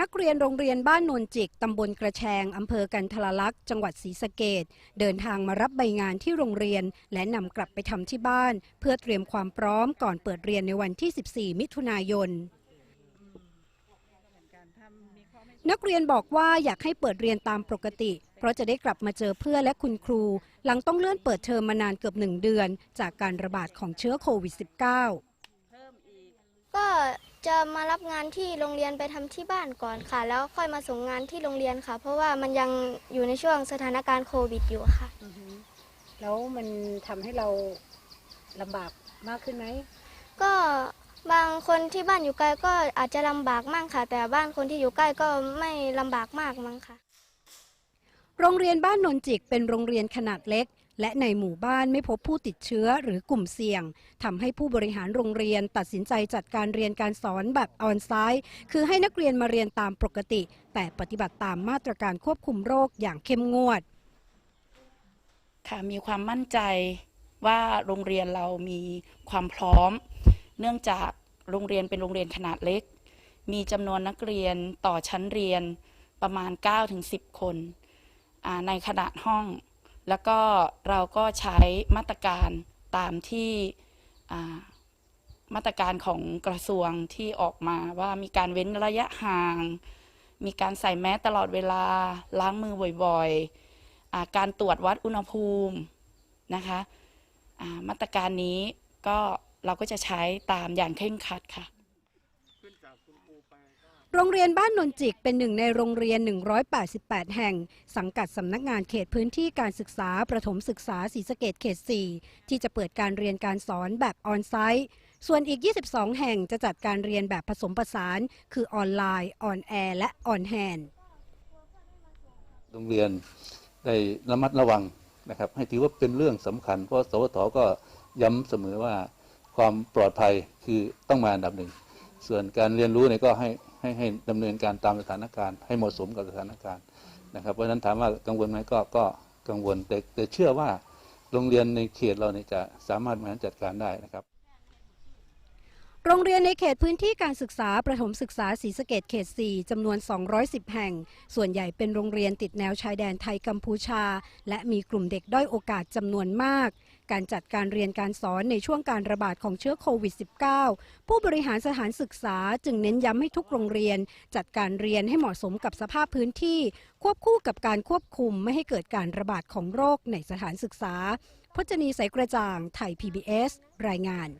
นักเรียนโรงเรียนบ้านโนนจิก ตำบลกระแชง อำเภอกันทรลักษณ์ จังหวัดศรีสะเกดเดินทางมารับใบงานที่โรงเรียน และนำกลับไปทำที่บ้าน เพื่อเตรียมความพร้อมก่อนเปิดเรียนในวันที่ 14 มิถุนายน นักเรียนบอกว่าอยากให้เปิดเรียนตามปกติ เพราะจะได้กลับมาเจอเพื่อนและคุณครู หลังต้องเลื่อนเปิดเทอมมานานเกือบหนึ่งเดือน จากการระบาดของเชื้อโควิด -19 ก็ จะมารับงานที่โรงเรียนไปทำที่บ้านก่อนค่ะ แล้วค่อยมาส่งงานที่โรงเรียนค่ะ เพราะว่ามันยังอยู่ในช่วงสถานการณ์โควิดอยู่ค่ะแล้วมันทำให้เราลำบากมากขึ้นไหมก็บางคนที่บ้านอยู่ไกลก็อาจจะลำบากมากค่ะ แต่บ้านคนที่อยู่ใกล้ก็ไม่ลำบากมากมั้งค่ะ โรงเรียนบ้านนนจิกเป็นโรงเรียนขนาดเล็ก และในหมู่บ้านไม่พบผู้ติดเชื้อหรือกลุ่มเสี่ยงทำให้ผู้บริหารโรงเรียนตัดสินใจจัดการเรียนการสอนแบบออนไซต์คือให้นักเรียนมาเรียนตามปกติ แต่ปฏิบัติตามมาตรการควบคุมโรคอย่างเข้มงวด ค่ะมีความมั่นใจว่าโรงเรียนเรามีความพร้อม เนื่องจากโรงเรียนเป็นโรงเรียนขนาดเล็ก มีจำนวนนักเรียนต่อชั้นเรียนประมาณ 9-10 คนในขนาดห้อง แล้วก็เราก็ใช้มาตรการตามที่มาตรการของกระทรวงที่ออกมาว่ามีการเว้นระยะห่าง มีการใส่แมสตลอดเวลาล้างมือบ่อยๆ การตรวจวัดอุณหภูมินะคะมาตรการนี้ก็เราก็จะใช้ตามอย่างเคร่งครัดค่ะ โรงเรียนบ้านนนจิกเป็นหนึ่งในโรงเรียน 188 แห่ง สังกัดสำนักงานเขตพื้นที่การศึกษาประถมศึกษาศรีสะเกดเขต 4 ที่จะเปิดการเรียนการสอนแบบออนไซต์ส่วนอีก 22 แห่งจะจัดการเรียนแบบผสมผสาน คือออนไลน์ ออนแอร์ และออนแฮนโรงเรียนได้ระมัดระวังนะครับ ให้ถือว่าเป็นเรื่องสำคัญ เพราะสวทก็ย้ำเสมอว่าความปลอดภัยคือต้องมาอันดับหนึ่ง ส่วนการเรียนรู้เนี่ยก็ให้ให้ให้ดำเนินการตามสถานการณ์ ให้เหมาะสมกับสถานการณ์นะครับเพราะฉะนั้นถามว่ากังวลไหมก็ก็กังวลแต่แต่เชื่อว่าโรงเรียนในเขตเราเนี่ยจะสามารถบริหารจัดการได้นะครับ โรงเรียนในเขตพื้นที่การศึกษาประถมศึกษาศรีสะเกดเขต 4 จำนวน 210 แห่ง ส่วนใหญ่เป็นโรงเรียนติดแนวชายแดนไทยกัมพูชา และมีกลุ่มเด็กด้อยโอกาสจำนวนมาก การจัดการเรียนการสอนในช่วงการระบาดของเชื้อโควิด -19 ผู้บริหารสถานศึกษาจึงเน้นย้ำให้ทุกโรงเรียน จัดการเรียนให้เหมาะสมกับสภาพพื้นที่ ควบคู่กับการควบคุมไม่ให้เกิดการระบาดของโรคในสถานศึกษา พจนีสายกระจ่าง ไทย PBS รายงาน